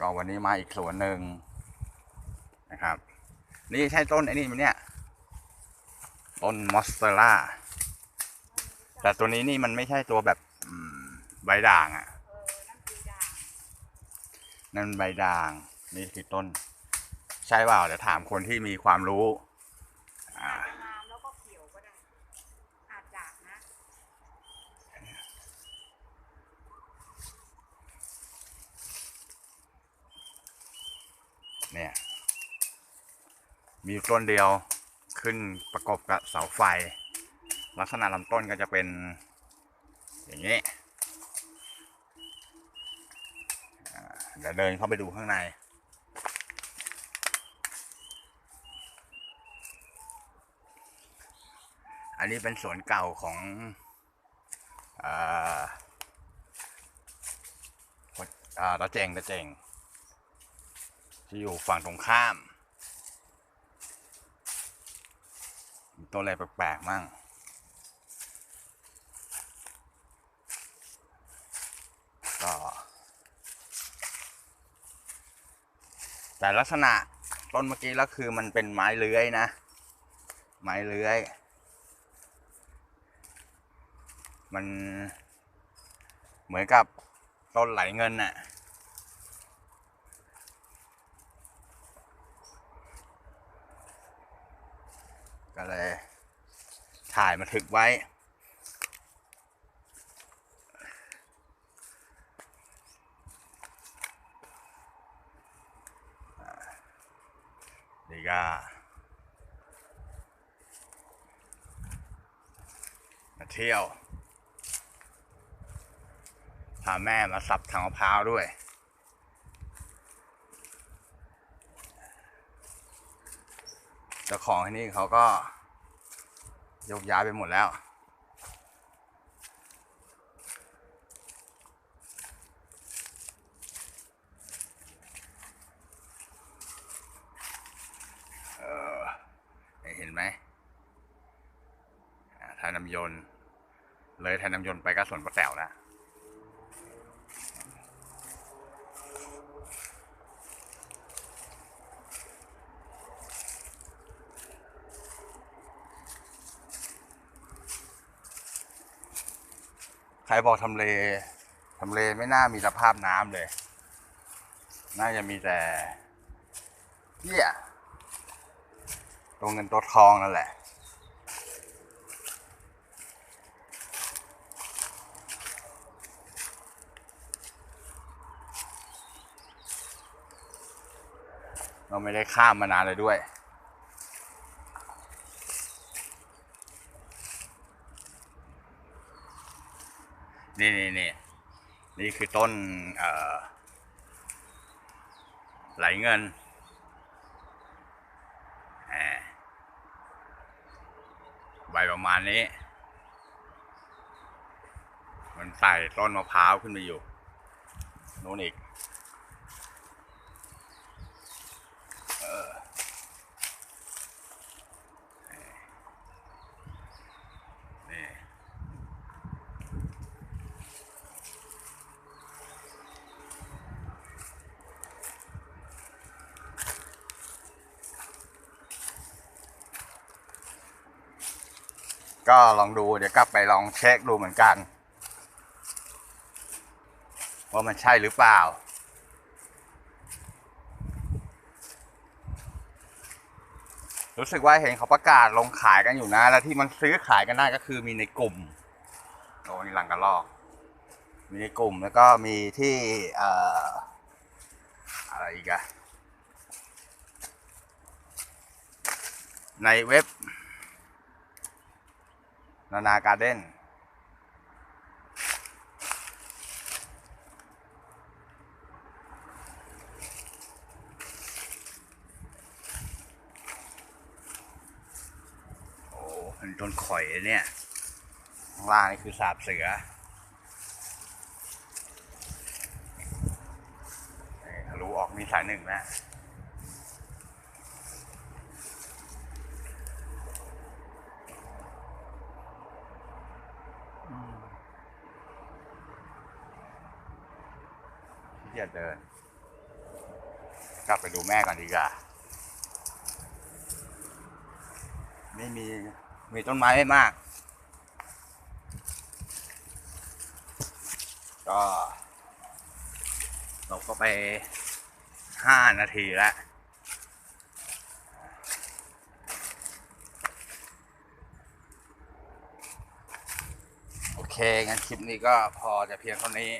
ก็วันนี้มาอีกสวนหนึ่งนะครับ นี่ใช่ต้นไอ้นี่ไหมเนี่ย ต้นมอสเตอร่า แต่ตัวนี้นี่มันไม่ใช่ตัวแบบอืมใบด่างอะ่ะเออนั่นคือด่างนั่นใบด่างนี่คือต้น ใช่เปล่าเดี๋ยวถามคนที่มีความรู้ อ่า อาจจะงามแล้วก็เขียวก็ได้ อาจจะนะ เนี่ย มีต้นเดียวขึ้นประกบกับเสาไฟ ลักษณะลำต้นก็จะเป็นอย่างนี้เดี๋ยวเดินเข้าไปดูข้างใน อันนี้เป็นสวนเก่าของอ่าอ่าตาเจงตาเจง ที่อยู่ฝั่งตรงข้าม มีต้นอะไรแปลกๆมั่งก็แต่ลักษณะต้นเมื่อกี้แล้วคือมันเป็นไม้เลื้อยนะ ไม้เลื้อย มันเหมือนกับต้นไหลเงินน่ะ ก็เลย ถ่ายมาถึกไว้ นี่ก็มาเที่ยว พาแม่มาสับทางมะพร้าวด้วย เจ้าของที่นี่เขาก็ยกย้ายไปหมดแล้ว เออ เห็นไหมทานน้ำยนต์เลยทานน้ำยนต์ไปก็สวนประแตวแล้ว ใครบอกทำเลทำเลไม่น่ามีสภาพน้ำเลย น่าจะมีแต่เหี้ยตัวเงินตัวทองนั่นแหละ เราไม่ได้ข้ามมานานเลยด้วย นี่นี่นี่นี่คือต้นไหลเงินใบประมาณนี้ มันใส่ต้นมะพร้าวขึ้นไปอยู่นู้นอีก เออ ก็ลองดูเดี๋ยวกลับไปลองเช็คดูเหมือนกัน ว่ามันใช่หรือเปล่า รู้สึกว่าเห็นเขาประกาศลงขายกันอยู่นะ แล้วที่มันซื้อขายกันได้ก็คือมีในกลุ่มโอ้นี่ลังกระลอก มีในกลุ่มแล้วก็มีที่เอ่ออะไรอีกอะในเว็บ นานาการ์เด้นโอ้เป็นต้นข่อยเนี่ยข้างล่างนี่คือสาบเสือทะลุออกมีสายหนึ่งน ที่จะเดิน กลับไปดูแม่ก่อนดีกว่าไม่มีมีต้นไม้ไม่มาก ก็ เราก็ไปห้านาทีแล้วโอเคงั้นคลิปนี้ก็พอจะเพียงเท่านี้